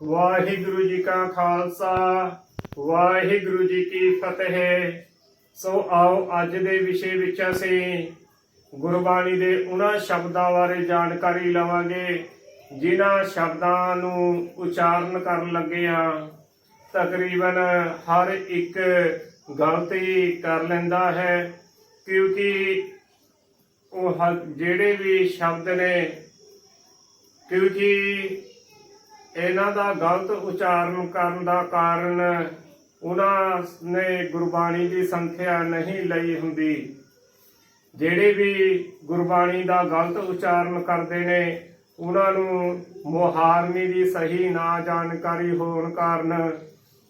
ਵਾਹਿਗੁਰੂ ਜੀ ਕਾ ਖਾਲਸਾ, ਵਾਹਿਗੁਰੂ ਜੀ ਕੀ ਫਤਿਹ। ਸੋ ਆਓ ਅੱਜ ਦੇ ਵਿਸ਼ੇ ਵਿੱਚ ਅਸੀਂ ਗੁਰਬਾਣੀ ਦੇ ਉਹਨਾਂ ਸ਼ਬਦਾਂ ਬਾਰੇ ਜਾਣਕਾਰੀ ਲਵਾਂਗੇ, ਜਿਨ੍ਹਾਂ ਸ਼ਬਦਾਂ ਨੂੰ ਉਚਾਰਨ ਕਰਨ ਲੱਗੇ ਆ ਤਕਰੀਬਨ ਹਰ ਇੱਕ ਗਲਤੀ ਕਰ ਲੈਂਦਾ ਹੈ, ਕਿਉਂਕਿ ਉਹ ਜਿਹੜੇ ਵੀ ਸ਼ਬਦ ਨੇ, ਕਿਉਂਕਿ ਇਹਨਾਂ ਦਾ ਗਲਤ ਉਚਾਰਨ ਕਰਨ ਦਾ ਕਾਰਨ ਉਹਨਾਂ ਨੇ ਗੁਰਬਾਣੀ ਦੀ ਸੰਥਿਆ ਨਹੀਂ ਲਈ ਹੁੰਦੀ। ਜਿਹੜੇ ਵੀ ਗੁਰਬਾਣੀ ਦਾ ਗਲਤ ਉਚਾਰਨ ਕਰਦੇ ਨੇ, ਉਹਨਾਂ ਨੂੰ ਮੁਹਾਰਨੀ ਦੀ ਸਹੀ ਨਾ ਜਾਣਕਾਰੀ ਹੋਣ ਕਾਰਨ,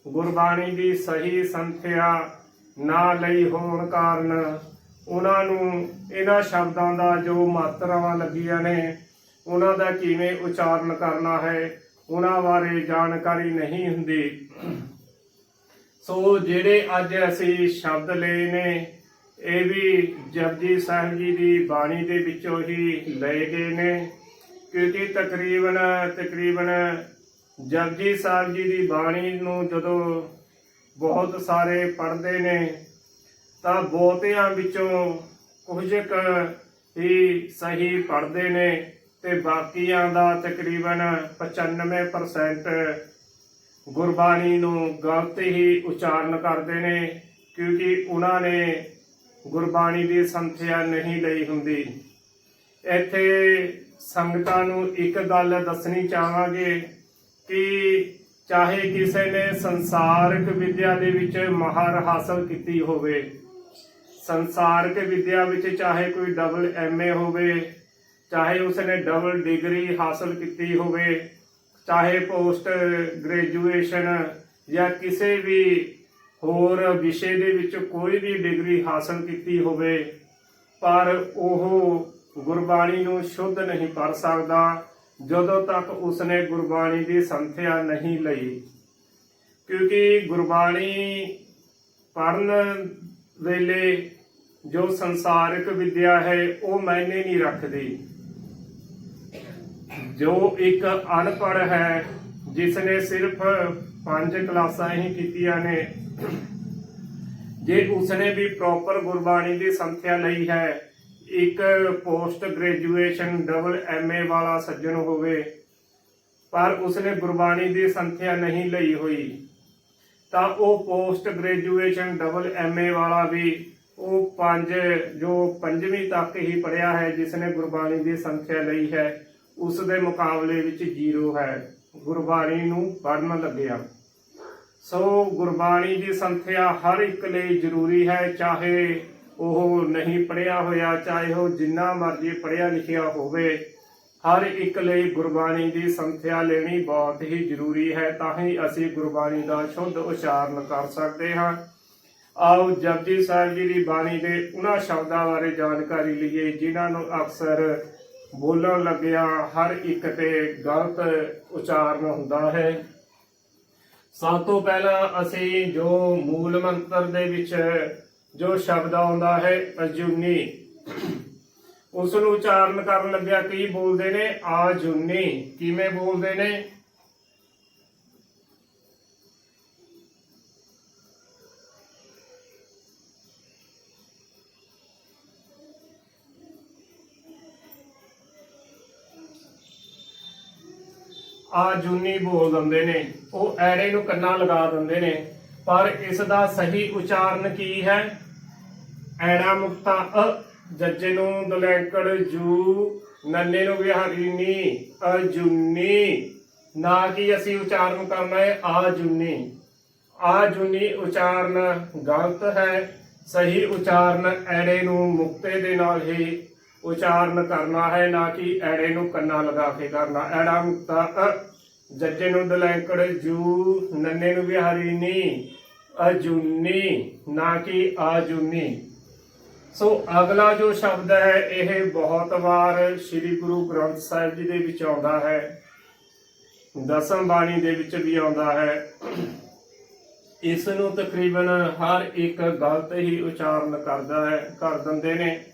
ਗੁਰਬਾਣੀ ਦੀ ਸਹੀ ਸੰਥਿਆ ਨਾ ਲਈ ਹੋਣ ਕਾਰਨ ਉਹਨਾਂ ਨੂੰ ਇਹਨਾਂ ਸ਼ਬਦਾਂ ਦਾ ਜੋ ਮਾਤਰਾਵਾਂ ਲੱਗੀਆਂ ਨੇ, ਉਹਨਾਂ ਦਾ ਕਿਵੇਂ ਉਚਾਰਨ ਕਰਨਾ ਹੈ ਉਹਨਾਂ ਬਾਰੇ ਜਾਣਕਾਰੀ ਨਹੀਂ ਹੁੰਦੀ। ਸੋ ਜਿਹੜੇ ਅੱਜ ਅਸੀਂ ਸ਼ਬਦ ਲਏ ਨੇ, ਇਹ ਵੀ ਜਪਜੀ ਸਾਹਿਬ ਜੀ ਦੀ ਬਾਣੀ ਦੇ ਵਿੱਚੋਂ ਹੀ ਲਏ ਗਏ ਨੇ। ਕਿਉਂਕਿ ਤਕਰੀਬਨ ਤਕਰੀਬਨ ਜਪਜੀ ਸਾਹਿਬ ਜੀ ਦੀ ਬਾਣੀ ਨੂੰ ਜਦੋਂ ਬਹੁਤ ਸਾਰੇ ਪੜ੍ਹਦੇ ਨੇ, ਤਾਂ ਬਹੁਤਿਆਂ ਵਿੱਚੋਂ ਕੁਝ ਕੁ ਹੀ ਸਹੀ ਪੜ੍ਹਦੇ ਨੇ। ਤੇ ਬਾਕੀਆਂ ਦਾ ਤਕਰੀਬਨ 95% ਗੁਰਬਾਣੀ ਨੂੰ ਗਲਤ ਹੀ ਉਚਾਰਨ ਕਰਦੇ ਨੇ, ਕਿਉਂਕਿ ਉਹਨਾਂ ਨੇ ਗੁਰਬਾਣੀ ਦੀ ਸੰਥਿਆ ਨਹੀਂ ਲਈ ਹੁੰਦੀ। ਇੱਥੇ ਸੰਗਤਾਂ ਨੂੰ ਇੱਕ ਗੱਲ ਦੱਸਣੀ ਚਾਹਾਂਗੇ ਕਿ ਚਾਹੇ ਕਿਸੇ ਨੇ ਸੰਸਾਰਿਕ ਵਿਦਿਆ ਦੇ ਵਿੱਚ ਮਹਾਰ ਹਾਸਲ ਕੀਤੀ ਹੋਵੇ, ਸੰਸਾਰਿਕ ਵਿਦਿਆ ਵਿੱਚ ਚਾਹੇ ਕੋਈ ਡਬਲ ਐਮਏ ਹੋਵੇ ਚਾਹੇ ਉਸਨੇ ਡਬਲ ਡਿਗਰੀ ਹਾਸਲ ਕੀਤੀ ਹੋਵੇ, ਚਾਹੇ ਪੋਸਟ ਗ੍ਰੈਜੂਏਸ਼ਨ ਜਾਂ ਕਿਸੇ ਵੀ ਹੋਰ ਵਿਸ਼ੇ ਦੇ ਵਿੱਚ ਕੋਈ ਵੀ ਡਿਗਰੀ ਹਾਸਲ ਕੀਤੀ ਹੋਵੇ, ਪਰ ਉਹ ਗੁਰਬਾਣੀ ਨੂੰ ਸ਼ੁੱਧ ਨਹੀਂ ਪੜ ਸਕਦਾ ਜਦੋਂ ਤੱਕ ਉਸਨੇ ਗੁਰਬਾਣੀ ਦੀ ਸੰਥਿਆ ਨਹੀਂ ਲਈ। ਕਿਉਂਕਿ ਗੁਰਬਾਣੀ ਪੜਨ ਵੇਲੇ ਜੋ ਸੰਸਾਰਿਕ ਵਿਦਿਆ ਹੈ, ਉਹ ਮਾਇਨੇ ਨਹੀਂ ਰੱਖਦੀ। ਜੋ ਇੱਕ ਅਨਪੜ੍ਹ ਹੈ ਜਿਸ ਨੇ ਸਿਰਫ ਪੰਜ ਕਲਾਸਾਂ ਹੀ ਕੀਤੀਆਂ ਨੇ, ਜੇ ਉਸਨੇ ਵੀ ਪ੍ਰੋਪਰ ਗੁਰਬਾਣੀ ਦੀ ਸੰਥਿਆ ਲਈ ਹੈ, ਇੱਕ ਪੋਸਟ ਗ੍ਰੈਜੂਏਸ਼ਨ ਡਬਲ ਐਮਏ ਵਾਲਾ ਸੱਜਣ ਹੋਵੇ, ਪਰ ਉਸਨੇ ਗੁਰਬਾਣੀ ਦੀ ਸੰਥਿਆ ਨਹੀਂ ਲਈ ਹੋਈ, ਤਾਂ ਉਹ ਪੋਸਟ ਗ੍ਰੈਜੂਏਸ਼ਨ ਡਬਲ ਐਮਏ ਵਾਲਾ ਵੀ ਉਹ ਪੰਜ, ਜੋ ਪੰਜਵੀਂ ਤੱਕ ਹੀ ਪੜਿਆ ਹੈ, ਜਿਸਨੇ ਗੁਰਬਾਣੀ ਦੀ ਸੰਥਿਆ ਲਈ ਹੈ ਉਸ ਦੇ ਮੁਕਾਬਲੇ ਵਿੱਚ ਜ਼ੀਰੋ ਹੈ। ਗੁਰਬਾਣੀ ਨੂੰ ਪੜਨ ਲੱਗਿਆ ਸੋ ਗੁਰਬਾਣੀ ਦੀ ਸੰਥਿਆ ਹਰ ਇੱਕ ਲਈ ਜ਼ਰੂਰੀ ਹੈ, ਚਾਹੇ ਉਹ ਨਹੀਂ ਪੜਿਆ ਹੋਇਆ, ਚਾਹੇ ਉਹ ਜਿੰਨਾ ਮਰਜ਼ੀ ਪੜਿਆ ਲਿਖਿਆ ਹੋਵੇ। ਹਰ ਇੱਕ ਲਈ ਗੁਰਬਾਣੀ ਦੀ ਸੰਥਿਆ ਲੈਣੀ ਬਹੁਤ ਹੀ ਜ਼ਰੂਰੀ ਹੈ, ਤਾਂ ਹੀ ਅਸੀਂ ਗੁਰਬਾਣੀ ਦਾ ਸ਼ੁੱਧ ਉਚਾਰਨ ਕਰ ਸਕਦੇ ਹਾਂ। ਆਓ ਜਪਜੀ ਸਾਹਿਬ ਜੀ ਦੀ ਬਾਣੀ ਦੇ ਉਹਨਾਂ ਸ਼ਬਦਾਂ ਬਾਰੇ ਜਾਣਕਾਰੀ ਲਈਏ, ਜਿਨ੍ਹਾਂ ਨੂੰ ਅਕਸਰ ਬੋਲਣ ਲੱਗਿਆ, ਹਰ ਇੱਕ ਤੇ ਗਲਤ ਉਚਾਰਨ ਹੁੰਦਾ ਹੈ। ਸਭ ਤੋਂ ਪਹਿਲਾਂ ਅਸੀਂ ਜੋ ਮੂਲ ਮੰਤਰ ਦੇ ਵਿੱਚ ਜੋ ਸ਼ਬਦ ਆਉਂਦਾ ਹੈ, ਅਜੂਨੀ ਉਸ ਨੂੰ ਉਚਾਰਨ ਕਰਨ ਲੱਗਿਆ, ਕੀ ਬੋਲਦੇ ਨੇ? ਆਜੂਨੀ। ਕਿਵੇਂ ਬੋਲਦੇ ਨੇ? ਆ ਜੁਨੀ ਬੋਲ ਦਿੰਦੇ ਨੇ। ਉਹ ਐੜੇ ਨੂੰ ਕੰਨਾਂ ਲਗਾ ਦਿੰਦੇ ਨੇ। ਪਰ ਇਸ ਦਾ ਸਹੀ ਉਚਾਰਨ ਕੀ ਹੈ? ਐੜਾ ਮੁਕਤਾ ਅ, ਜੱਜੇ ਨੂੰ ਦਲੈਂਕੜ ਜੂ, ਨੰਨੇ ਨੂੰ ਵਿਹਾਰੀ ਨੀ ਅਜੁਨੀ ਨਾ ਕਿ ਅਸੀਂ ਉਚਾਰਨ ਕਰਨਾ ਹੈ? ਆ ਜੁਨੀ। ਆ ਜੁਨੀ ਉਚਾਰਨ ਗਲਤ ਹੈ। ਸਹੀ ਉਚਾਰਨ ਐੜੇ ਨੂੰ ਮੁਕਤੇ ਦੇ ਨਾਲ ਹੀ ਉਚਾਰਨ ਕਰਨਾ ਹੈ, ਨਾ ਕਿ ਐੜੇ ਨੂੰ ਕੰਨਾ ਲਗਾ ਕੇ ਕਰਨਾ। ਐੜਾ ਮੁਕਤਾ ਜੱਜੇ ਨੂੰ ਦਲੈਂਕੜ, ਜੂ, ਨੰਨੇ ਨੂੰ ਵਿਹਾਰੀ ਅਜੁਨੀ, ਨਾ ਕਿ ਆਜੁਨੀ। ਸੋ ਅਗਲਾ ਜੋ ਸ਼ਬਦ ਹੈ, ਇਹ ਬਹੁਤ ਵਾਰ ਸ੍ਰੀ ਗੁਰੂ ਗ੍ਰੰਥ ਸਾਹਿਬ ਜੀ ਦੇ ਵਿੱਚ ਆਉਂਦਾ ਹੈ। ਦਸਮ ਬਾਣੀ ਦੇ ਵਿੱਚ ਵੀ ਆਉਂਦਾ ਹੈ। ਇਸ ਨੂੰ ਤਕਰੀਬਨ ਹਰ ਇੱਕ ਗਲਤ ਹੀ ਉਚਾਰਨ ਕਰਦਾ ਹੈ, ਕਰ ਦਿੰਦੇ ਨੇ।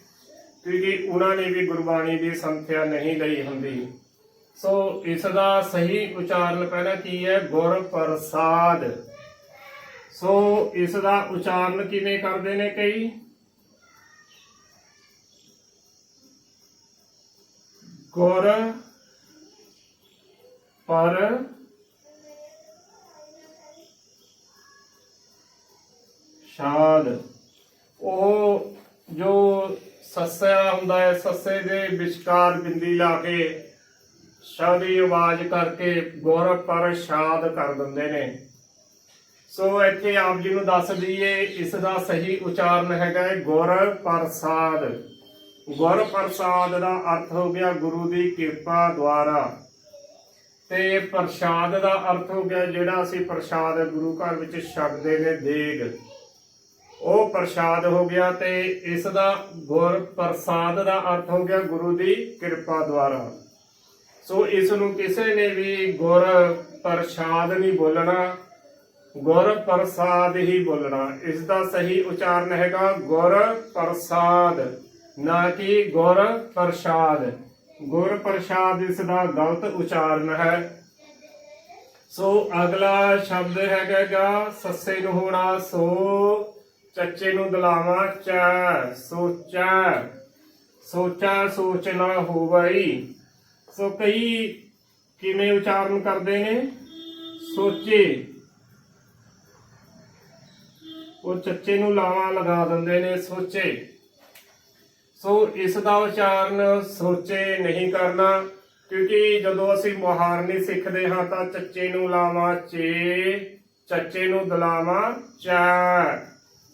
ਕਿਉਂਕਿ ਉਹਨਾਂ ਨੇ ਵੀ ਗੁਰਬਾਣੀ ਦੀ ਸੰਥਿਆ ਨਹੀਂ ਲਈ ਹੁੰਦੀ। ਸੋ ਇਸ ਦਾ ਸਹੀ ਉਚਾਰਨ ਪਹਿਲਾਂ ਕੀ ਹੈ? ਗੁਰ ਪ੍ਰਸਾਦ। ਸੋ ਇਸ ਦਾ ਉਚਾਰਨ ਕਿਵੇਂ ਕਰਦੇ ਨੇ ਕਈ? ਗੁਰ ਪਰ ਸ਼ਾਦ। ਉਹ ਜੋ ਸੱਸਿਆ ਹੁੰਦਾ ਹੈ, ਸੱਸੇ ਦੇ ਵਿਚਕਾਰ ਬਿੰਦੀ ਲਾ ਕੇ ਸ਼ਬਦੀ ਆਵਾਜ਼ ਕਰਕੇ ਗੁਰ ਪ੍ਰਸ਼ਾਦ ਕਰ ਦਿੰਦੇ ਨੇ। ਸੋ ਇੱਥੇ ਆਪ ਜੀ ਨੂੰ ਦੱਸ ਦਈਏ, ਇਸ ਦਾ ਸਹੀ ਉਚਾਰਨ ਹੈਗਾ ਹੈ ਗੁਰ ਪ੍ਰਸਾਦ। ਗੁਰ ਪ੍ਰਸਾਦ ਦਾ ਅਰਥ ਹੋ ਗਿਆ ਗੁਰੂ ਦੀ ਕਿਰਪਾ ਦੁਆਰਾ। ਤੇ ਪ੍ਰਸ਼ਾਦ ਦਾ ਅਰਥ ਹੋ ਗਿਆ ਜਿਹੜਾ ਅਸੀਂ ਪ੍ਰਸ਼ਾਦ ਗੁਰੂ ਘਰ ਵਿੱਚ ਛਕਦੇ ਨੇ ਦੇਗ। ਉਹ ਪ੍ਰਸ਼ਾਦ ਹੋ ਗਿਆ ਤੇ ਇਸ ਦਾ ਗੁਰ ਪ੍ਰਸਾਦ ਦਾ ਅਰਥ ਹੋ ਗਿਆ ਗੁਰੂ ਦੀ ਕਿਰਪਾ ਦੁਆਰਾ। ਸੋ ਇਸ ਨੂੰ ਕਿਸੇ ਨੇ ਵੀ ਗੁਰ ਪ੍ਰਸ਼ਾਦ ਨਹੀਂ ਬੋਲਣਾ, ਗੁਰ ਪ੍ਰਸਾਦ ਹੀ ਬੋਲਣਾ। ਇਸ ਦਾ ਸਹੀ ਉਚਾਰਨ ਹੈਗਾ ਗੁਰ ਪ੍ਰਸਾਦ, ਨਾ ਕਿ ਗੁਰ ਪ੍ਰਸ਼ਾਦ। ਗੁਰ ਪ੍ਰਸ਼ਾਦ ਇਸ ਦਾ ਗਲਤ ਉਚਾਰਨ ਹੈ। ਸੋ ਅਗਲਾ ਸ਼ਬਦ ਹੈਗਾ ਗਾ, ਸੱਸੇ ਨੂੰ ਹੋਣਾ ਸੋ ਚੱਚੇ ਨੂੰ ਦਲਾਵਾ, ਚਾ, ਸੋਚਾ। ਸੋਚਾ ਸੋਚਣਾ ਹੋਵਈ। ਸੋ ਕਈ ਕਿਵੇਂ ਉਚਾਰਨ ਕਰਦੇ ਨੇ? ਸੋਚੇ। ਉਹ ਚੱਚੇ ਨੂੰ ਲਾਵਾਂ ਲਗਾ ਦਿੰਦੇ ਨੇ, ਸੋਚੇ। ਸੋ ਇਸ ਦਾ ਉਚਾਰਨ ਸੋਚੇ ਨਹੀਂ ਕਰਨਾ, ਕਿਉਂਕਿ ਜਦੋਂ ਅਸੀਂ ਮੁਹਾਰਨੀ ਸਿੱਖਦੇ ਹਾਂ ਤਾਂ ਚੱਚੇ ਨੂੰ ਲਾਵਾਂ ਚੇ, ਚੱਚੇ ਨੂੰ ਦਲਾਵਾਂ ਚਾ।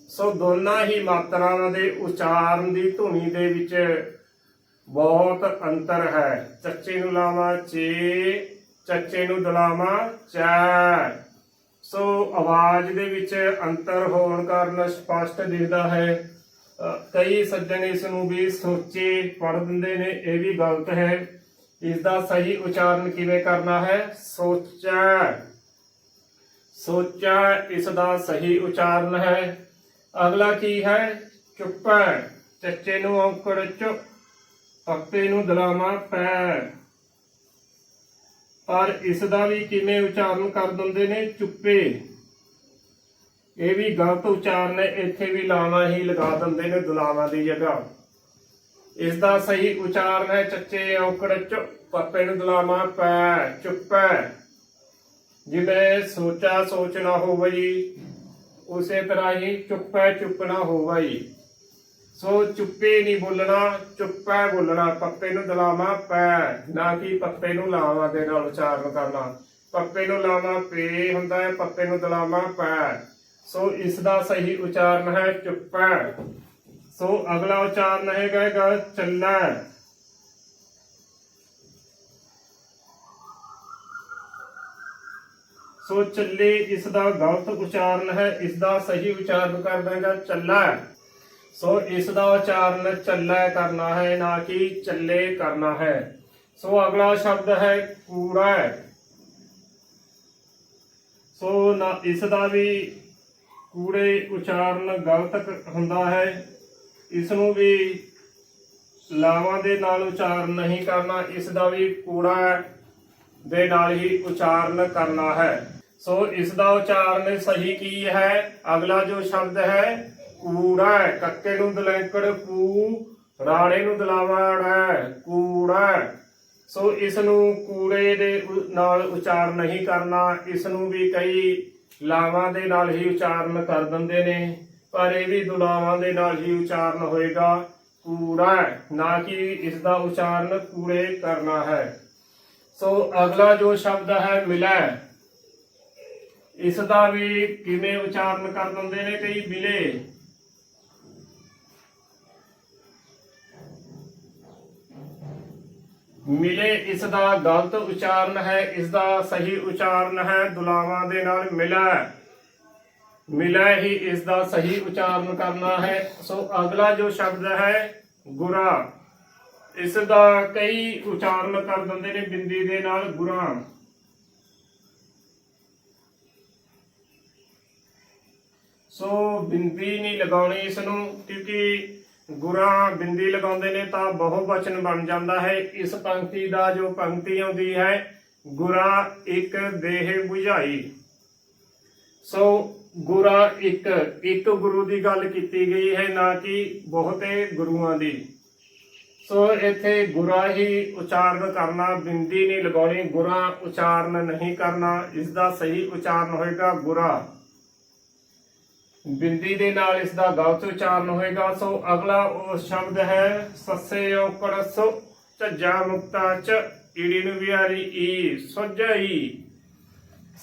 ਸੋ ਦੋਨਾਂ ਹੀ ਮਾਤਰਾਵਾਂ ਦੇ ਉਚਾਰਨ ਦੀ ਧੁਨੀ ਦੇ ਵਿੱਚ ਬਹੁਤ ਅੰਤਰ ਹੈ। ਚੱਚੇ ਨੂੰ ਲਾਵਾਂ, ਚੇ, ਚੱਚੇ ਨੂੰ ਦਲਾਵਾਂ, ਚਾ। ਸੋ ਆਵਾਜ਼ ਦੇ ਵਿੱਚ ਅੰਤਰ ਹੋਣ ਕਾਰਨ ਸਪਸ਼ਟ ਦਿਖਦਾ ਹੈ। ਕਈ ਸੱਜਣ ਇਸ ਨੂੰ ਵੀ ਸੋਚੇ ਪੜ ਦਿੰਦੇ ਨੇ, ਇਹ ਵੀ ਗਲਤ ਹੈ। ਇਸ ਦਾ ਸਹੀ ਉਚਾਰਨ ਕਿਵੇਂ ਕਰਨਾ ਹੈ? ਸੋਚਾ। ਸੋਚਾ ਇਸ ਦਾ ਸਹੀ ਉਚਾਰਨ ਹੈ। ਅਗਲਾ ਕੀ ਹੈ? ਚੁੱਪਾ ਚੱਚੇ ਨੂੰ ਔਂਕੜ ਚੁੱਪ ਪੱਪੇ ਨੂੰ ਦਲਾਮਾ ਪੈ ਪਰ ਇਸ ਦਾ ਵੀ ਕਿਵੇਂ ਉਚਾਰਨ ਕਰ ਦਿੰਦੇ ਨੇ ਚੁੱਪੇ? ਇਹ ਵੀ ਗਲਤ ਉਚਾਰਨ ਹੈ ਇੱਥੇ ਵੀ ਲਾਵਾਂ ਹੀ ਲਗਾ ਦਿੰਦੇ ਨੇ ਦੁਲਾਵਾਂ ਦੀ ਜਗ੍ਹਾ। ਇਸ ਦਾ ਸਹੀ ਉਚਾਰਨ ਹੈ ਚੱਚੇ ਔਕੜ ਚ ਪੱਪੇ ਨੂੰ ਦੁਲਾਵਾਂ ਪੈ ਚੁੱਪੈ ਜਿਵੇਂ ਸੋਚਾ ਸੋਚਣਾ ਹੋਵਈ ਉਸੇ ਤਰ੍ਹਾਂ ਹੀ ਚੁੱਪੈ ਚੁੱਪਣਾ ਹੋਵਈ। ਸੋ ਚੁੱਪੇ ਨਹੀਂ ਬੋਲਣਾ, ਚੁੱਪੈ ਬੋਲਣਾ, ਪੱਪੇ ਨੂੰ ਦਲਾਮਾ ਪੈ, ਨਾ ਕਿ ਪੱਪੇ ਨੂੰ ਲਾਵਾਂ ਦੇ ਨਾਲ ਉਚਾਰਨ ਕਰਨਾ। ਪੱਪੇ ਨੂੰ ਲਾਵਾਂ ਪੇ ਹੁੰਦਾ ਹੈ, ਪੱਪੇ ਨੂੰ ਦਲਾਮਾ ਪੈ। ਸੋ ਇਸ ਦਾ ਸਹੀ ਉਚਾਰਨ ਹੈ ਚੁੱਪੈ। ਸੋ ਅਗਲਾ ਉਚਾਰਨ ਹੈਗਾ ਚੱਲੈ। ਸੋ ਚੱਲੇ ਇਸ ਦਾ ਗਲਤ ਉਚਾਰਨ ਹੈ ਇਸ ਦਾ ਸਹੀ ਉਚਾਰਨ ਕਰ ਦਾਂਗਾ ਚੱਲਾ ਸੋ ਇਸ ਦਾ ਉਚਾਰਨ ਚੱਲਾ ਕਰਨਾ ਹੈ, ਨਾ ਕਿ ਚੱਲੇ ਕਰਨਾ ਹੈ। ਸੋ ਅਗਲਾ ਸ਼ਬਦ ਹੈ ਕੂੜਾ ਸੋ ਨਾ ਇਸ ਦਾ ਵੀ ਕੂੜੇ ਉਚਾਰਨ ਗਲਤ ਹੁੰਦਾ ਹੈ ਇਸ ਨੂੰ ਵੀ ਲਾਵਾਂ ਦੇ ਨਾਲ ਉਚਾਰਨ ਨਹੀਂ ਕਰਨਾ ਇਸ ਦਾ ਵੀ ਕੂੜਾ ਦੇ ਨਾਲ ਹੀ ਉਚਾਰਨ ਕਰਨਾ ਹੈ। ਸੋ ਇਸ ਦਾ ਉਚਾਰਨ ਸਹੀ ਕੀ ਹੈ? ਅਗਲਾ ਜੋ ਸ਼ਬਦ ਹੈ, ਕੂੜਾ ਕੱਕੇ ਨੂੰ ਦਲੈਂਕੜ ਕੂ, ਰਾੜੇ ਨੂੰ ਦਲਾਵਾੜਾ ਕੂੜਾ ਸੋ ਇਸ ਨੂੰ ਕੂੜੇ ਦੇ ਨਾਲ ਉਚਾਰ ਨਹੀਂ ਕਰਨਾ, ਇਸ ਨੂੰ ਵੀ ਕਈ ਲਾਵਾਂ ਦੇ ਨਾਲ ਹੀ ਉਚਾਰਨ ਕਰ ਦਿੰਦੇ ਨੇ, ਪਰ ਇਹ ਵੀ ਦੁਲਾਵਾਂ ਦੇ ਨਾਲ ਹੀ ਉਚਾਰਨ ਹੋਏਗਾ। ਕੂੜਾ ਨਾ ਕਿ ਇਸ ਦਾ ਉਚਾਰਨ ਕੂੜੇ ਕਰਨਾ ਹੈ। ਸੋ ਅਗਲਾ ਜੋ ਸ਼ਬਦ ਹੈ, ਮਿਲੈ। ਇਸ ਦਾ ਵੀ ਕਿਵੇਂ ਉਚਾਰਨ ਕਰ ਦਿੰਦੇ ਨੇ ਕਈ ਮਿਲੇ ਮਿਲੇ ਇਸ ਦਾ ਗਲਤ ਉਚਾਰਨ ਹੈ, ਇਸ ਦਾ ਸਹੀ ਉਚਾਰਨ ਹੈ, ਦੁਲਾਵਾਂ ਦੇ ਨਾਲ ਮਿਲਾ। ਮਿਲਾ ਹੀ ਇਸ ਦਾ ਸਹੀ ਉਚਾਰਨ ਕਰਨਾ ਹੈ। ਸੋ ਅਗਲਾ ਜੋ ਸ਼ਬਦ ਹੈ, ਗੁਰਾ। ਇਸ ਦਾ ਕਈ ਉਚਾਰਨ ਕਰ ਦਿੰਦੇ ਨੇ ਬਿੰਦੀ ਦੇ ਨਾਲ ਗੁਰਾਂ। ਸੋ ਬਿੰਦੀ ਨਹੀਂ ਲਗਾਉਣੀ ਇਸ ਨੂੰ ਕਿਉਂਕਿ ਗੁਰਾਂ ਬਿੰਦੀ ਲਗਾਉਂਦੇ ਨੇ ਤਾਂ ਬਹੁ ਵਚਨ ਬਣ ਜਾਂਦਾ ਹੈ। ਇਸ ਪੰਕਤੀ ਦਾ ਜੋ ਪੰਕਤੀ ਆਉਂਦੀ ਹੈ, ਗੁਰਾਂ ਇੱਕ ਦੇਹ 부ਝਾਈ ਸੋ ਗੁਰਾਂ ਇੱਕ ਇੱਕ ਗੁਰੂ ਦੀ ਗੱਲ ਕੀਤੀ ਗਈ ਹੈ, ਨਾ ਕਿ ਬਹੁਤੇ ਗੁਰੂਆਂ ਦੀ। ਸੋ ਇੱਥੇ ਗੁਰਾ ਹੀ ਉਚਾਰਨ ਕਰਨਾ, ਬਿੰਦੀ ਨਹੀਂ ਲਗਾਉਣੀ, ਗੁਰਾ ਉਚਾਰਨ ਨਹੀਂ ਕਰਨਾ ਇਸ ਦਾ ਸਹੀ ਉਚਾਰਨ ਹੋਏਗਾ ਗੁਰਾ। ਬਿੰਦੀ ਦੇ ਨਾਲ ਇਸ ਦਾ ਗਲਤ ਉਚਾਰਨ ਹੋਏਗਾ। ਸੋ ਅਗਲਾ ਉਹ ਸ਼ਬਦ ਹੈ, ਸੱਸੇ ਔਕੜ ਸੋ ਝੱਜਾ ਮੁਕਤਾ ਚ ਈੜੀ ਨੂੰ ਵਿਹਾਰੀ ਈ, ਸੁਝਈ।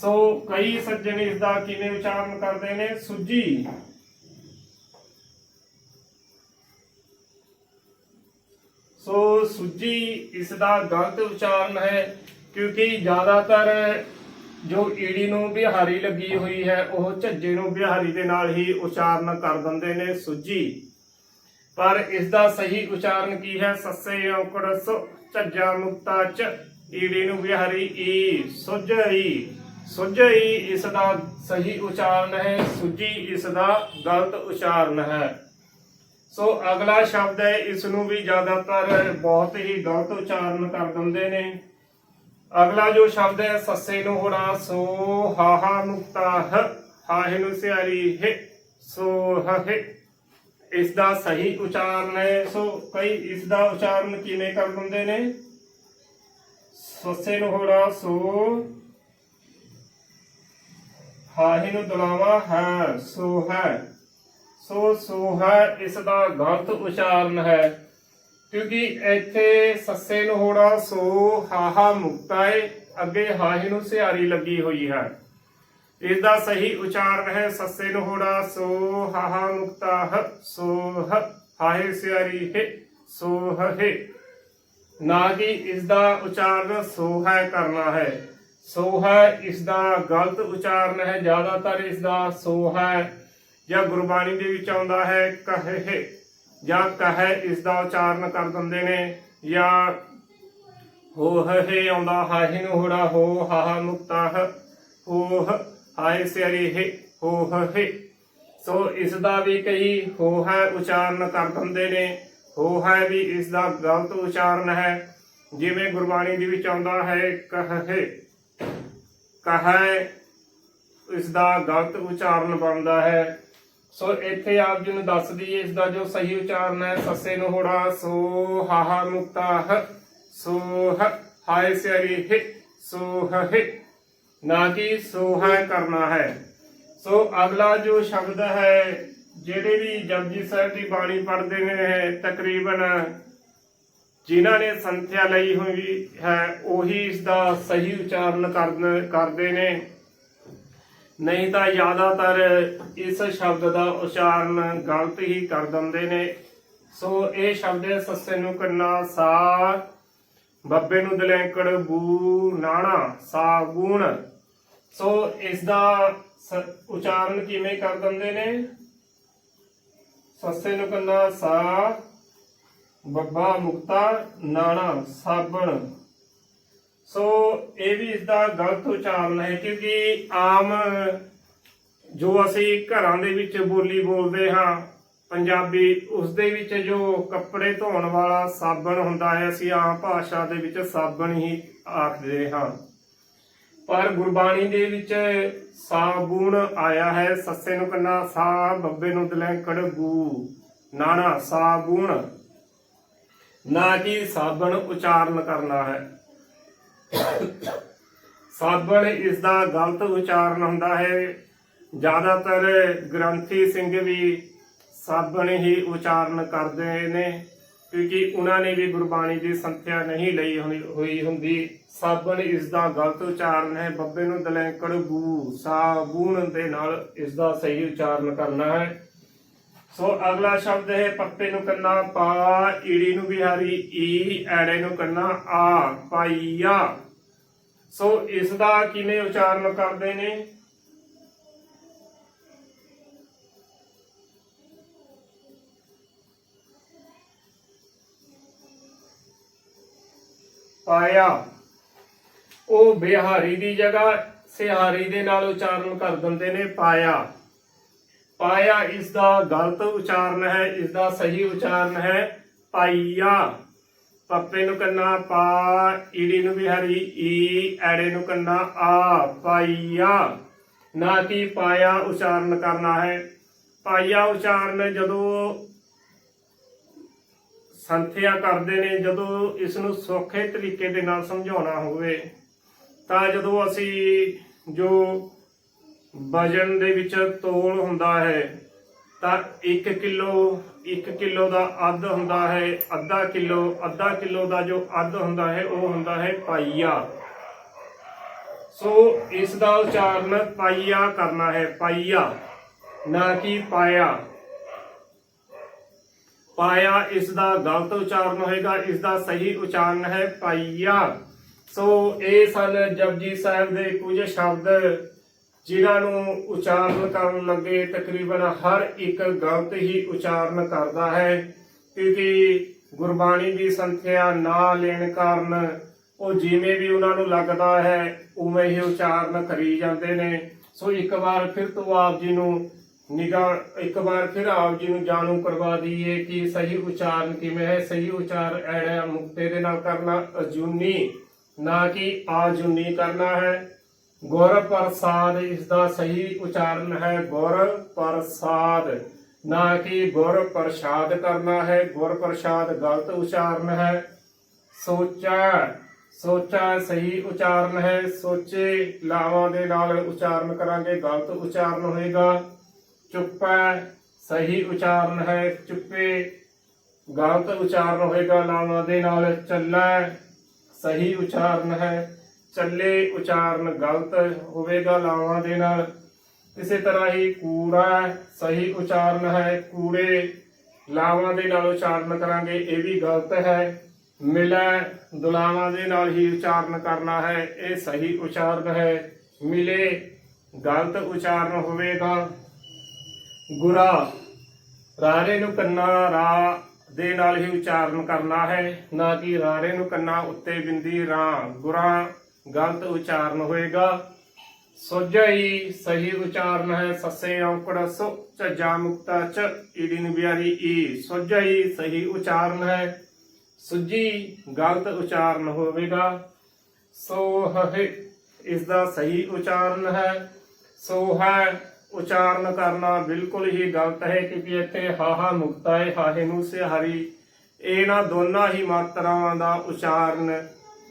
ਸੋ ਕਈ ਸੱਜਣ ਇਸ ਦਾ ਕਿਵੇਂ ਉਚਾਰਨ ਕਰਦੇ ਨੇ? ਸੁਜੀ ਸੋ ਸੁਜੀ ਇਸ ਦਾ ਗਲਤ ਉਚਾਰਨ ਹੈ, ਕਿਉਂਕਿ ਜ਼ਿਆਦਾਤਰ ਜੋ ਈੜੀ ਨੂੰ ਬਿਹਾਰੀ ਲੱਗੀ ਹੋਈ ਹੈ, ਉਹ ਝੱਜੇ ਨੂੰ ਬਿਹਾਰੀ ਦੇ ਨਾਲ ਹੀ ਉਚਾਰਨ ਕਰ ਦਿੰਦੇ ਨੇ ਸੁਜੀ। ਪਰ ਇਸ ਦਾ ਸਹੀ ਉਚਾਰਨ ਕੀ ਹੈ? ਸੱਸੇ ਔਕੜ ਸੁ ਝੱਜਾ ਮੁਕਤਾ ਚ ਈੜੀ ਨੂੰ ਬਿਹਾਰੀ ਈ ਸੁਜਈ ਸੁਜਈ ਇਸ ਦਾ ਸਹੀ ਉਚਾਰਨ ਹੈ, ਸੁਜੀ ਇਸ ਦਾ ਗਲਤ ਉਚਾਰਨ ਹੈ। ਸੋ ਅਗਲਾ ਸ਼ਬਦ ਹੈ, ਇਸ ਨੂੰ ਵੀ ਜ਼ਿਆਦਾਤਰ ਬਹੁਤ ਹੀ ਗਲਤ ਉਚਾਰਨ ਕਰ ਦਿੰਦੇ ਨੇ। ਅਗਲਾ ਜੋ ਸ਼ਬਦ ਹੈ, ਸੱਸੇ ਨੂੰ ਹੋੜਾ ਸੋ ਹਾਹਾ ਮੁਕਤਾ ਹਾਹੇ ਨੂੰ ਸਿਆਰੀ ਹੈ, ਸੋ ਹੇ ਇਸ ਦਾ ਸਹੀ ਉਚਾਰਨ ਹੈ, ਸੋ ਕਈ ਇਸ ਦਾ ਉਚਾਰਨ ਕਿਵੇਂ ਕਰ ਦਿੰਦੇ ਨੇ? ਸੱਸੇ ਨੂੰ ਹੋੜਾ ਸੋ ਹਾਹੇ ਨੂੰ ਦੁਲਾਵਾ ਹੈ, ਸੋ ਹੈ। ਸੋ ਸੋ ਹੈ, ਇਸ ਦਾ ਗਲਤ ਉਚਾਰਨ ਹੈ। ਕਿਉਂਕਿ ਇੱਥੇ ਸੱਸੇ ਨੂੰ ਹੋੜਾ, ਸੋ ਹਾਹਾ ਮੁਕਤਾ ਏ, ਅੱਗੇ ਹਾਹੇ ਨੂੰ ਸਿਹਾਰੀ ਲੱਗੀ ਹੋਈ ਹੈ। ਇਸ ਦਾ ਸਹੀ ਉਚਾਰਨ ਹੈ ਸੱਸੇ ਨੂੰ ਹੋੜਾ, ਸੋ ਹਾਹਾ ਮੁਕਤਾ ਹ, ਸੋ ਹ, ਹਾਹੇ ਸਿਹਾਰੀ ਹੈ, ਸੋ ਹੈ ਨਾ ਕਿ ਇਸ ਦਾ ਉਚਾਰਨ ਸੋ ਹੈ ਕਰਨਾ ਹੈ। ਸੋ ਹੈ ਇਸ ਦਾ ਗਲਤ ਉਚਾਰਨ ਹੈ, ਜ਼ਿਆਦਾਤਰ ਇਸ ਦਾ ਸੋ ਹੈ ਜਾਂ ਗੁਰਬਾਣੀ ਦੇ ਵਿੱਚ ਆਉਂਦਾ ਹੈ, ਕਹੇ ਜਾਂ ਕਹੇ ਇਸ ਦਾ ਉਚਾਰਨ ਕਰ ਦਿੰਦੇ ਨੇ, ਜਾਂ ਹੋ ਹੈ ਆਉਂਦਾ ਹਾਹੇ ਨੂੰ ਹੋੜਾ ਹੋ ਹਾਹਾ ਮੁਕਤਾ ਹੋ ਹਾਏ ਸਿਆਰੀ ਹੈ ਹੋ ਹੈ। ਸੋ ਇਸ ਦਾ ਵੀ ਕਈ ਹੋ ਹੈ ਉਚਾਰਨ ਕਰ ਦਿੰਦੇ ਨੇ ਹੋ ਹੈ ਵੀ ਇਸ ਦਾ ਗਲਤ ਉਚਾਰਨ ਹੈ। ਜਿਵੇਂ ਗੁਰਬਾਣੀ ਦੇ ਵਿੱਚ ਆਉਂਦਾ ਹੈ, ਕਹੇ ਕਹੇ ਇਸ ਦਾ ਗਲਤ ਉਚਾਰਨ ਬਣਦਾ ਹੈ। ਸੋ ਇੱਥੇ ਆਪ ਜੀ ਨੂੰ ਦੱਸ ਦਈਏ, ਇਸ ਦਾ ਜੋ ਸਹੀ ਉਚਾਰਨ ਹੈ, ਸੱਸੇ ਨੂੰ ਹੋੜਾ, ਸੋ ਹਾਹਾ ਮੁਕਤਾ ਸੋ ਹ, ਹਾਏ ਸਿਆਰੀ ਹਿ, ਸੋ ਹਿ ਨਾ ਕਿ ਸੋ ਕਰਨਾ ਹੈ। ਸੋ ਅਗਲਾ ਜੋ ਸ਼ਬਦ ਹੈ, ਜਿਹੜੇ ਵੀ ਜਪਜੀ ਸਾਹਿਬ ਦੀ ਬਾਣੀ ਪੜ੍ਹਦੇ ਨੇ ਤਕਰੀਬਨ ਜਿਨ੍ਹਾਂ ਨੇ ਸੰਥਿਆ ਲਈ ਹੋਈ ਹੈ, ਉਹੀ ਇਸ ਦਾ ਸਹੀ ਉਚਾਰਨ ਕਰਦੇ ਨੇ। ਨਹੀਂ ਤਾਂ ਜ਼ਿਆਦਾਤਰ ਇਸ ਸ਼ਬਦ ਦਾ ਉਚਾਰਨ ਗਲਤ ਹੀ ਕਰ ਦਿੰਦੇ ਨੇ। ਸੋ ਇਹ ਸ਼ਬਦ ਸੱਸੇ ਨੂੰ ਕੰਨਾ ਸਾ, ਬੱਬੇ ਨੂੰ ਦਲੈਂਕੜ ਬੂ, ਨਾਣਾ ਸਾ ਗੁਣ। ਸੋ ਇਸ ਦਾ ਉਚਾਰਨ ਕਿਵੇਂ ਕਰ ਦਿੰਦੇ ਨੇ? ਸੱਸੇ ਨੂੰ ਕੰਨਾ ਸਾ, ਬੱਬਾ ਮੁਕਤਾ, ਨਾਣਾ ਸਾਬਣ। ਸੋ ਇਹ ਵੀ ਇਸ ਦਾ ਗਲਤ ਉਚਾਰਨ ਹੈ ਕਿਉਂਕਿ ਆਮ ਜੋ ਅਸੀਂ ਘਰਾਂ ਦੇ ਵਿੱਚ ਬੋਲੀ ਬੋਲਦੇ ਹਾਂ, ਪੰਜਾਬੀ ਉਸ ਦੇ ਵਿੱਚ ਜੋ ਕੱਪੜੇ ਧੋਣ ਵਾਲਾ ਸਾਬਣ ਹੁੰਦਾ ਹੈ, ਅਸੀਂ ਆਮ ਭਾਸ਼ਾ ਦੇ ਵਿੱਚ ਸਾਬਣ ਹੀ ਆਖਦੇ ਹਾਂ। ਪਰ ਗੁਰਬਾਣੀ ਦੇ ਵਿੱਚ ਸਾਬੂਣ ਆਇਆ ਹੈ, ਸੱਸੇ ਨੂੰ ਕੰਨਾ, ਸਾ ਬੱਬੇ ਨੂੰ ਦਲੈਂਕੜ ਬੂ ਨਾਣਾ ਸਾਬੂਣ। ਨਾ ਕਿ ਸਾਬਣ ਉਚਾਰਨ ਕਰਨਾ ਹੈ। ਸਾਬਣ ਇਸ ਦਾ ਗਲਤ ਉਚਾਰਨ ਹੁੰਦਾ ਹੈ। ਜ਼ਿਆਦਾਤਰ ਗ੍ਰੰਥੀ ਸਿੰਘ ਵੀ ਸਾਬਣ ਹੀ ਉਚਾਰਨ ਕਰਦੇ ਨੇ, ਕਿਉਂਕਿ ਉਹਨਾਂ ਨੇ ਵੀ ਗੁਰਬਾਣੀ ਦੀ ਸੰਥਿਆ ਨਹੀਂ ਲਈ ਹੋਈ ਹੁੰਦੀ। ਸਾਬਣ ਇਸ ਦਾ ਗਲਤ ਉਚਾਰਨ ਹੈ। ਬੱਬੇ ਨੂੰ ਦਲੈਂਕੜ ਬੂ ਸਾਬੂਨ ਦੇ ਨਾਲ ਇਸ ਦਾ ਸਹੀ ਉਚਾਰਨ ਕਰਨਾ ਹੈ। ਸੋ ਅਗਲਾ ਸ਼ਬਦ ਹੈ, ਪੱਪੇ ਨੂੰ ਕੰਨਾ ਪਾ, ਈੜੀ ਨੂੰ ਬਿਹਾਰੀ, ਈ, ਐੜੇ ਨੂੰ ਕੰਨਾ ਆ ਪਾਈਆ ਸੋ ਇਸ ਦਾ ਕਿਵੇਂ ਉਚਾਰਨ ਕਰਦੇ ਨੇ? ਪਾਇਆ ਉਹ ਬਿਹਾਰੀ ਦੀ ਜਗ੍ਹਾ ਸਿਹਾਰੀ ਦੇ ਨਾਲ ਉਚਾਰਨ ਕਰ ਦਿੰਦੇ ਨੇ, ਪਾਇਆ। ਪਾਇਆ, ਇਸ ਦਾ ਗਲਤ ਉਚਾਰਨ ਹੈ, ਇਸ ਦਾ ਸਹੀ ਉਚਾਰਨ ਹੈ, ਪਾਈਆ। ਪੱਪੇ ਨੂੰ ਕੰਨਾ ਪਾ, ਈੜੀ ਨੂੰ ਵੀ ਹਰੀ ਈ, ਐੜੇ ਨੂੰ ਕੰਨਾ ਆ, ਪਾਈਆ। ਨਾ ਕਿ ਪਾਇਆ ਉਚਾਰਨ ਕਰਨਾ ਹੈ। ਪਾਈਆ ਉਚਾਰਨ ਜਦੋਂ ਸੰਥਿਆ ਕਰਦੇ ਨੇ, ਜਦੋਂ ਇਸ ਨੂੰ ਸੌਖੇ ਤਰੀਕੇ ਦੇ ਨਾਲ ਸਮਝਾਉਣਾ ਹੋਵੇ, ਤਾਂ ਜਦੋਂ ਅਸੀਂ ਜੋ ਵਜਨ ਦੇ ਵਿੱਚ ਤੋਲ ਹੁੰਦਾ ਹੈ, ਤਾਂ 1 ਕਿਲੋ 1 ਕਿਲੋ ਦਾ ਅੱਧ ਹੁੰਦਾ ਹੈ, ਅੱਧਾ ਕਿਲੋ ਅੱਧਾ ਕਿਲੋ ਦਾ ਜੋ ਅੱਧ ਹੁੰਦਾ ਹੈ, ਉਹ ਹੁੰਦਾ ਹੈ ਪਾਈਆ। ਸੋ ਇਸ ਦਾ ਉਚਾਰਨ ਪਾਈਆ ਕਰਨਾ ਹੈ, ਪਾਈਆ, ਨਾ ਕਿ ਪਾਇਆ। ਪਾਇਆ ਇਸ ਦਾ ਗਲਤ ਉਚਾਰਨ ਹੋਏਗਾ, ਇਸ ਦਾ ਸਹੀ ਉਚਾਰਨ ਹੈ ਪਾਈਆ। ਸੋ ਇਹ ਸਨ ਜਪਜੀ ਸਾਹਿਬ ਦੇ ਕੁਝ ਸ਼ਬਦ। ਜਿਨ੍ਹਾਂ ਨੂੰ ਉਚਾਰਨ ਕਰਨ ਲੱਗੇ ਤਕਰੀਬਨ ਹਰ ਇੱਕ ਗਲਤ ਹੀ ਉਚਾਰਨ ਕਰਦਾ ਹੈ ਕਿਉਂਕਿ ਗੁਰਬਾਣੀ ਦੀ ਸੰਥਿਆ ਨਾ ਲੈਣ ਕਾਰਨ ਉਹ ਜਿਵੇਂ ਵੀ ਉਹਨਾਂ ਨੂੰ ਲੱਗਦਾ ਹੈ, ਉਵੇਂ ਹੀ ਉਚਾਰਨ ਕਰੀ ਜਾਂਦੇ ਨੇ। ਸੋ ਇੱਕ ਵਾਰ ਫਿਰ ਤੋਂ ਆਪ ਜੀ ਨੂੰ ਨਿਗਾਹ, ਇੱਕ ਵਾਰ ਫਿਰ ਆਪ ਜੀ ਨੂੰ ਜਾਣੂ ਕਰਵਾ ਦਈਏ ਕਿ ਸਹੀ ਉਚਾਰਨ ਕਿਵੇਂ ਹੈ, ਸਹੀ ਉਚਾਰ ਐੜਾ ਮੁਕਤੇ ਦੇ ਨਾਲ ਕਰਨਾ ਅਜੂਨੀ, ਨਾ ਕਿ ਆਜੂਨੀ ਕਰਨਾ ਹੈ। ਗੁਰ ਪ੍ਰਸਾਦ ਇਸ ਦਾ ਸਹੀ ਉਚਾਰਨ ਹੈ ਗੁਰ ਪ੍ਰਸਾਦ। ਨਾ ਕਿ ਗੁਰ ਪ੍ਰਸਾਦ ਕਰਨਾ ਹੈ, ਗੁਰ ਪ੍ਰਸਾਦ ਗਲਤ ਉਚਾਰਨ ਹੈ। ਸੋਚਾ ਸੋਚਾ ਸਹੀ ਉਚਾਰਨ ਹੈ, ਸੋਚੇ ਲਾਵਾਂ ਦੇ ਨਾਲ ਉਚਾਰਨ ਕਰਾਂਗੇ, ਗਲਤ ਉਚਾਰਨ ਹੋਏਗਾ। ਚੁੱਪਾ, ਸਹੀ ਉਚਾਰਨ ਹੈ, ਚੁੱਪੇ ਗਲਤ ਉਚਾਰਨ ਹੋਏਗਾ, ਲਾਵਾਂ ਦੇ ਨਾਲ ਚੱਲਾ, ਸਹੀ ਉਚਾਰਨ ਹੈ। ਚੱਲੇ ਉਚਾਰਨ ਗਲਤ ਹੋਵੇਗਾ ਲਾਵਾਂ ਦੇ ਨਾਲ। ਇਸੇ ਤਰ੍ਹਾਂ ਹੀ ਕੂੜਾ ਸਹੀ ਉਚਾਰਨ ਹੈ, ਕੂੜੇ ਲਾਵਾਂ ਦੇ ਨਾਲ ਉਚਾਰਨ ਕਰਾਂਗੇ, ਇਹ ਵੀ ਗਲਤ ਹੈ। ਮਿਲੈ ਦੁਲਾਵਾਂ ਦੇ ਨਾਲ ਹੀ ਉਚਾਰਨ ਕਰਨਾ ਹੈ, ਇਹ ਸਹੀ ਉਚਾਰਨ ਹੈ। ਮਿਲੇ ਗਲਤ ਉਚਾਰਨ ਹੋਵੇਗਾ। ਗੁਰਾ, ਰਾਰੇ ਨੂੰ ਕੰਨਾ ਰਾ ਦੇ ਨਾਲ ਹੀ ਉਚਾਰਨ ਕਰਨਾ ਹੈ, ਨਾ ਕਿ ਰਾਰੇ ਨੂੰ ਕੰਨਾ ਉੱਤੇ ਬਿੰਦੀ ਰਾ। ਗੁਰਾ ਗਲਤ ਉਚਾਰਨ ਹੋਏਗਾ। ਸੋਜਈ ਸਹੀ ਉਚਾਰਨ ਹੈ, ਸੱਸੇ ਔਂਕੜ ਸੁ ਝੱਜਾ ਮੁਕਤਾ ਚ ਈੜੀ ਨੂੰ ਈ। ਸੋਜਈ ਸਹੀ ਉਚਾਰਨ ਹੈ ਸੁਜੀ ਗਲਤ ਉਚਾਰਨ ਹੋਵੇਗਾ। ਸੋ ਹੈ ਇਸ ਦਾ ਸਹੀ ਉਚਾਰਨ ਹੈ। ਸੋ ਹੈ, ਉਚਾਰਨ ਕਰਨਾ ਬਿਲਕੁਲ ਹੀ ਗਲਤ ਹੈ, ਕਿਉਂਕਿ ਇੱਥੇ ਹਾਹਾ ਮੁਕਤਾ ਹੈ, ਹਾਹੇ ਨੂੰ ਸਿਹਾਰੀ। ਇਹਨਾਂ ਦੋਨਾਂ ਹੀ ਮਾਤਰਾਵਾਂ ਦਾ ਉਚਾਰਨ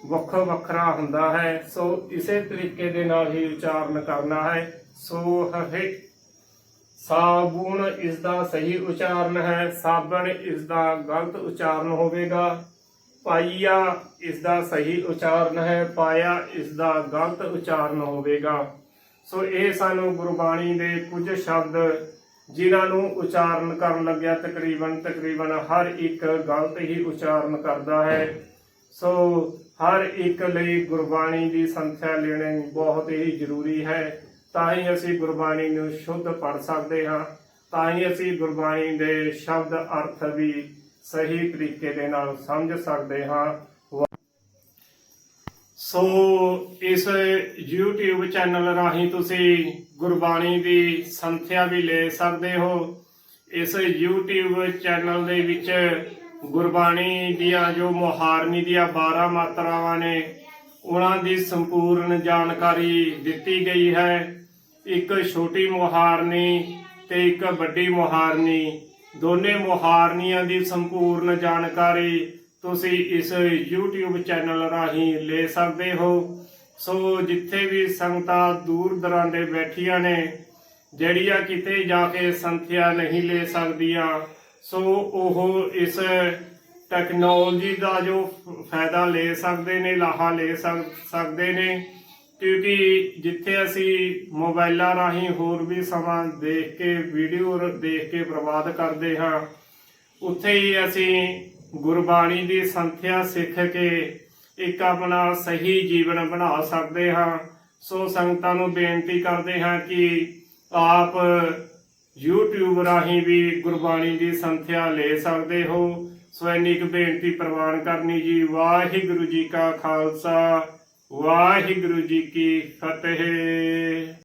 ਵੱਖੋ ਵੱਖਰਾ ਹੁੰਦਾ ਹੈ। ਸੋ ਇਸੇ ਤਰੀਕੇ ਦੇ ਨਾਲ ਹੀ ਉਚਾਰਨ ਕਰਨਾ ਹੈ। ਸੋ ਹੈ ਸਾਬੂਨ ਇਸ ਦਾ ਸਹੀ ਉਚਾਰਨ ਹੈ। ਸਾਬਣ ਇਸ ਦਾ ਗਲਤ ਉਚਾਰਨ ਹੋਵੇਗਾ। ਪਾਈਆ ਇਸ ਦਾ ਸਹੀ ਉਚਾਰਨ ਹੈ। ਪਾਇਆ ਇਸ ਦਾ ਗਲਤ ਉਚਾਰਨ ਹੋਵੇਗਾ। ਸੋ ਇਹ ਸਾਨੂੰ ਗੁਰਬਾਣੀ ਦੇ ਕੁਝ ਸ਼ਬਦ ਜਿਨ੍ਹਾਂ ਨੂੰ ਉਚਾਰਨ ਕਰਨ ਲੱਗਿਆ ਤਕਰੀਬਨ ਤਕਰੀਬਨ ਹਰ ਇੱਕ ਗਲਤ ਹੀ ਉਚਾਰਨ ਕਰਦਾ ਹੈ। ਸੋ ਹਰ ਇੱਕ ਲਈ ਗੁਰਬਾਣੀ ਦੀ ਸੰਥਿਆ ਲੈਣੀ ਬਹੁਤ ਹੀ ਜ਼ਰੂਰੀ ਹੈ। ਤਾਂ ਹੀ ਅਸੀਂ ਗੁਰਬਾਣੀ ਨੂੰ ਸ਼ੁੱਧ ਪੜ੍ਹ ਸਕਦੇ ਹਾਂ। ਤਾਂ ਹੀ ਅਸੀਂ ਗੁਰਬਾਣੀ ਦੇ ਸ਼ਬਦ ਅਰਥ ਵੀ ਸਹੀ ਤਰੀਕੇ ਦੇ ਨਾਲ ਸਮਝ ਸਕਦੇ ਹਾਂ। ਸੋ ਇਸ YouTube ਚੈਨਲ ਰਾਹੀਂ ਤੁਸੀਂ ਗੁਰਬਾਣੀ ਦੀ ਸੰਥਿਆ ਵੀ ਲੈ ਸਕਦੇ ਹੋ। ਇਸ YouTube ਚੈਨਲ ਦੇ ਵਿੱਚ ਗੁਰਬਾਣੀ ਦੀਆਂ ਜੋ ਮੁਹਾਰਨੀ ਦੀਆਂ 12 ਮਾਤਰਾਵਾਂ ਨੇ, ਉਹਨਾਂ ਦੀ ਸੰਪੂਰਨ ਜਾਣਕਾਰੀ ਦਿੱਤੀ ਗਈ ਹੈ। ਇੱਕ ਛੋਟੀ ਮੁਹਾਰਨੀ ਤੇ ਇੱਕ ਵੱਡੀ ਮੁਹਾਰਨੀ। ਦੋਨੇ ਮੁਹਾਰਨੀਆਂ ਦੀ ਸੰਪੂਰਨ ਜਾਣਕਾਰੀ ਤੁਸੀਂ ਇਸ YouTube ਚੈਨਲ ਰਾਹੀਂ ਲੈ ਸਕਦੇ ਹੋ। ਸੋ ਜਿੱਥੇ ਵੀ ਸੰਗਤਾਂ ਦੂਰ ਦਰਾਂਡੇ ਬੈਠੀਆਂ ਨੇ, ਜਿਹੜੀਆਂ ਕਿਤੇ ਜਾ ਕੇ ਸੰਥਿਆ ਨਹੀਂ ਲੈ ਸਕਦੀਆਂ ਸੋ ਉਹ ਇਸ ਟੈਕਨੋਲੋਜੀ ਦਾ ਜੋ ਫਾਇਦਾ ਲੈ ਸਕਦੇ ਨੇ, ਲਾਹਾ ਲੈ ਸਕਦੇ ਨੇ, ਕਿਉਂਕਿ ਜਿੱਥੇ ਅਸੀਂ ਮੋਬਾਈਲਾਂ ਰਾਹੀਂ ਹੋਰ ਵੀ ਸਮਾਂ ਦੇਖ ਕੇ ਵੀਡੀਓ ਦੇਖ ਕੇ ਬਰਬਾਦ ਕਰਦੇ ਹਾਂ, ਉੱਥੇ ਹੀ ਅਸੀਂ ਗੁਰਬਾਣੀ ਦੀ ਸੰਥਿਆ ਸਿੱਖ ਕੇ ਇੱਕ ਆਪਣਾ ਸਹੀ ਜੀਵਨ ਬਣਾ ਸਕਦੇ ਹਾਂ। ਸੋ ਸੰਗਤਾਂ ਨੂੰ ਬੇਨਤੀ ਕਰਦੇ ਹਾਂ ਕਿ ਆਪ YouTube ਰਾਹੀਂ ਵੀ ਗੁਰਬਾਣੀ ਦੀ ਸੰਥਿਆ ਲੈ ਸਕਦੇ ਹੋ। ਸੋ ਕੁ ਬੇਨਤੀ ਪ੍ਰਵਾਨ ਕਰਨੀ ਜੀ। ਵਾਹਿਗੁਰੂ ਜੀ ਕਾ ਖਾਲਸਾ, ਵਾਹਿਗੁਰੂ ਜੀ ਕੀ ਫਤਿਹ।